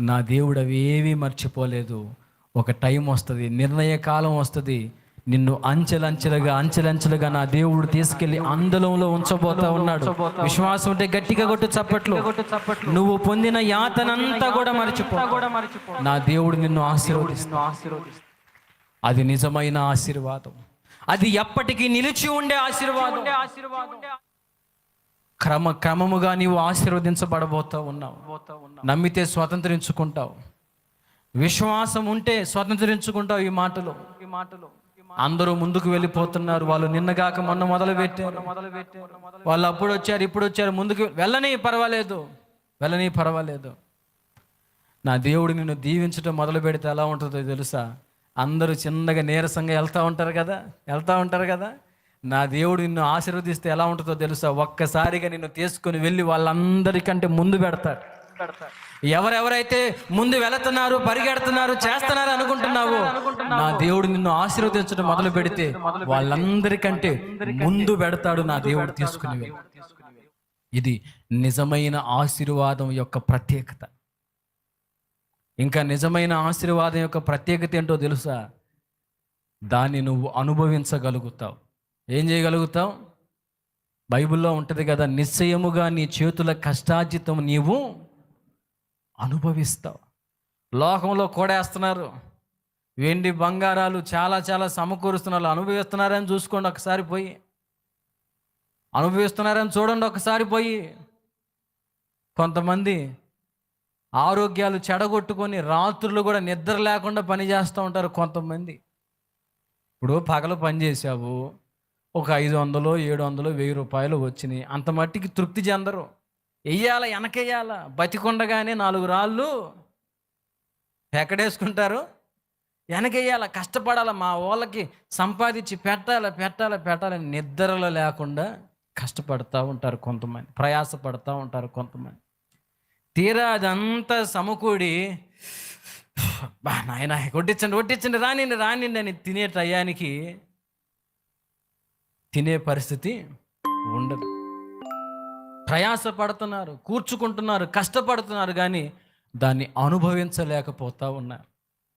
నా దేవుడు అవి ఏమీ మర్చిపోలేదు. ఒక టైం వస్తుంది నిర్ణయ కాలం వస్తుంది. నిన్ను అంచెలంచెలుగా అంచెలంచెలుగా నా దేవుడు తీసుకెళ్ళి అందలంలో ఉంచబోతా ఉన్నాడు. విశ్వాసం ఉంటే గట్టిగా కొట్టు చప్పట్లు. నువ్వు పొందిన యాతనంతా కూడా మర్చిపో. నా దేవుడు నిన్ను ఆశీర్వదిస్తూ అది నిజమైన ఆశీర్వాదం. అది ఎప్పటికీ నిలిచి ఉండే ఆశీర్వాదం. క్రమ క్రమముగా నీవు ఆశీర్వదించబడబోతా ఉన్నావు. నమ్మితే స్వతంత్రించుకుంటావు. విశ్వాసం ఉంటే స్వతంత్రించుకుంటావు ఈ మాటలు. ఈ మాటలు అందరూ ముందుకు వెళ్ళిపోతున్నారు. వాళ్ళు నిన్నగాక మొన్న మొదలు పెట్టారు వాళ్ళు అప్పుడు వచ్చారు ఇప్పుడు వచ్చారు ముందుకు వెళ్ళని పర్వాలేదు. వెళ్ళని పర్వాలేదు. నా దేవుడు నిన్ను దీవించడం మొదలు పెడితే ఎలా ఉంటుందో తెలుసా? అందరూ చిన్నగా నీరసంగా వెళ్తూ ఉంటారు కదా? వెళ్తూ ఉంటారు కదా? నా దేవుడు నిన్ను ఆశీర్వదిస్తే ఎలా ఉంటుందో తెలుసా? ఒక్కసారిగా నిన్ను తీసుకుని వెళ్ళి వాళ్ళందరికంటే ముందు పెడతారు ఎవరెవరైతే ముందు వెళుతున్నారు పరిగెడుతున్నారు చేస్తున్నారు అనుకుంటున్నావు నా దేవుడు నిన్ను ఆశీర్వదించడం మొదలు పెడితే వాళ్ళందరికంటే ముందు పెడతాడు నా దేవుడు తీసుకుని ఇది నిజమైన ఆశీర్వాదం యొక్క ప్రత్యేకత. ఇంకా నిజమైన ఆశీర్వాదం యొక్క ప్రత్యేకత ఏంటో తెలుసా? దాన్ని నువ్వు అనుభవించగలుగుతావు. ఏం చేయగలుగుతాం బైబిల్లో ఉంటుంది కదా నిశ్చయముగా నీ చేతుల కష్టార్జితం నీవు అనుభవిస్తావు. లోకంలో కూడేస్తున్నారు. వెండి బంగారాలు చాలా చాలా సమకూరుస్తున్నారు. అనుభవిస్తున్నారని చూసుకోండి ఒకసారి పోయి. అనుభవిస్తున్నారని చూడండి ఒకసారి పోయి. కొంతమంది ఆరోగ్యాలు చెడగొట్టుకొని రాత్రులు కూడా నిద్ర లేకుండా పని చేస్తూ ఉంటారు కొంతమంది. ఇప్పుడు పగలు పని చేసావు ఒక ఐదు వందలు ఏడు వందలు వెయ్యి రూపాయలు వచ్చినాయి. అంత మట్టికి తృప్తి చెందరు. వెయ్యాల వెనకేయాల బతికుండగానే నాలుగు రాళ్ళు ఎక్కడేసుకుంటారు? వెనకేయాల కష్టపడాల? మా వాళ్ళకి సంపాదించి పెట్టాలి పెట్టాలి పెట్టాలని నిద్రలో లేకుండా కష్టపడతా ఉంటారు కొంతమంది. ప్రయాసపడతా ఉంటారు కొంతమంది. తీరా అదంతా సమకూడి బా నాయన కొట్టించండి కొట్టించండి రానిండి రానిండి అని తినే టయానికి తినే పరిస్థితి ఉండదు. ప్రయాస పడుతున్నారు కూర్చుకుంటున్నారు కష్టపడుతున్నారు కానీ దాన్ని అనుభవించలేకపోతా ఉన్నారు.